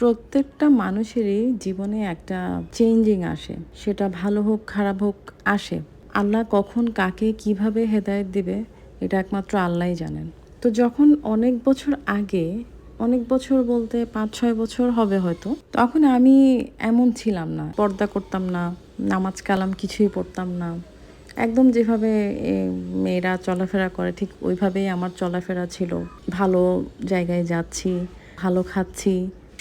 প্রত্যেকটা মানুষেরই জীবনে একটা চেঞ্জিং আসে। সেটা ভালো হোক, খারাপ হোক, আসে। আল্লাহ কখন কাকে কীভাবে হেদায়েত দিবে, এটা একমাত্র আল্লাহই জানেন। তো যখন অনেক বছর আগে, অনেক বছর বলতে পাঁচ ছয় বছর হবে হয়তো, তখন আমি এমন ছিলাম না। পর্দা করতাম না, নামাজ কালাম কিছুই পড়তাম না। একদম যেভাবে মেয়েরা চলাফেরা করে, ঠিক ওইভাবেই আমার চলাফেরা ছিল। ভালো জায়গায় যাচ্ছি, ভালো খাচ্ছি।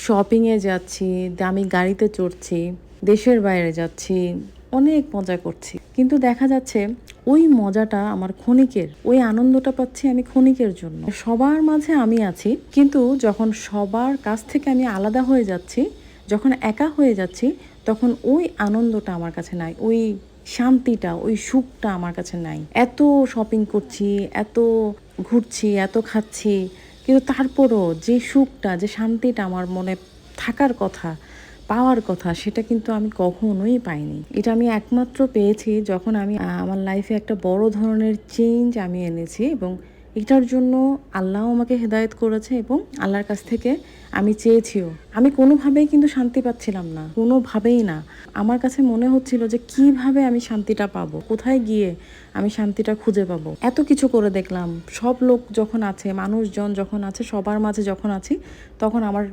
শপিংয়ে যাচ্ছি দামি গাড়িতে চড়ছি, দেশের বাইরে যাচ্ছি, অনেক মজা করছি। কিন্তু দেখা যাচ্ছে ওই মজাটা আমার ক্ষণিকের, ওই আনন্দটা পাচ্ছি আমি ক্ষণিকের জন্য। সবার মাঝে আমি আছি, কিন্তু যখন সবার কাছ থেকে আমি আলাদা হয়ে যাচ্ছি, যখন একা হয়ে যাচ্ছি, তখন ওই আনন্দটা আমার কাছে নাই, ওই শান্তিটা, ওই সুখটা আমার কাছে নাই। এত শপিং করছি, এত ঘুরছি, এত খাচ্ছি কিন্তু তারপরও যে সুখটা, যে শান্তিটা আমার মনে থাকার কথা, পাওয়ার কথা, সেটা কিন্তু আমি কখনোই পাইনি। এটা আমি একমাত্র পেয়েছি যখন আমি আমার লাইফে একটা বড় ধরনের চেঞ্জ আমি এনেছি এবং এটার জন্য আল্লাহ আমাকে হেদায়েত করেছে এবং আল্লাহর কাছ থেকে আমি চেয়েছিও। আমি কোনোভাবেই কিন্তু শান্তি পাচ্ছিলাম না, কোনোভাবেই না। আমার কাছে মনে হচ্ছিল যে কীভাবে আমি শান্তিটা পাবো, কোথায় গিয়ে আমি শান্তিটা খুঁজে পাবো। এত কিছু করে দেখলাম, সব লোক যখন আছে, মানুষজন যখন আছে, সবার মাঝে যখন আছি, তখন আমার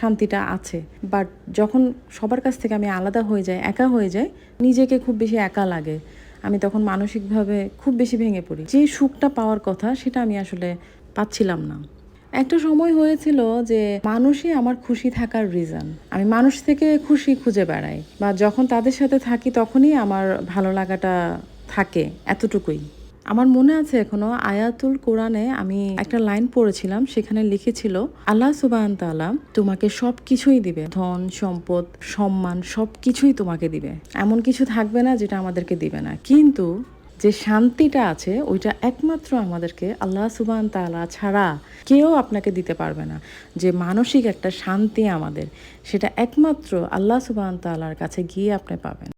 শান্তিটা আছে। বাট যখন সবার কাছ থেকে আমি আলাদা হয়ে যাই, একা হয়ে যাই, নিজেকে খুব বেশি একা লাগে। আমি তখন মানসিকভাবে খুব বেশি ভেঙে পড়ি। যে সুখটা পাওয়ার কথা সেটা আমি আসলে পাচ্ছিলাম না। একটা সময় হয়েছিল যে মানুষই আমার খুশি থাকার রিজন আমি মানুষ থেকে খুশি খুঁজে বেড়াই বা যখন তাদের সাথে থাকি তখনই আমার ভালো লাগাটা থাকে এতটুকুই। আমার মনে আছে এখনও আয়াতুল কোরআনে আমি একটা লাইন পড়েছিলাম, সেখানে লিখেছিল, আল্লাহ সুবাহন তাআলা তোমাকে সব কিছুই দিবে। ধন, সম্পদ, সম্মান সব কিছুই তোমাকে দিবে। এমন কিছু থাকবে না যেটা আমাদেরকে দিবে না। কিন্তু যে শান্তিটা আছে, ওইটা একমাত্র আমাদেরকে আল্লাহ সুবান তাআলা ছাড়া কেউ আপনাকে দিতে পারবে না। যে মানসিক একটা শান্তি আমাদের, সেটা একমাত্র আল্লাহ সুবান তাআলার কাছে গিয়ে আপনি পাবেন।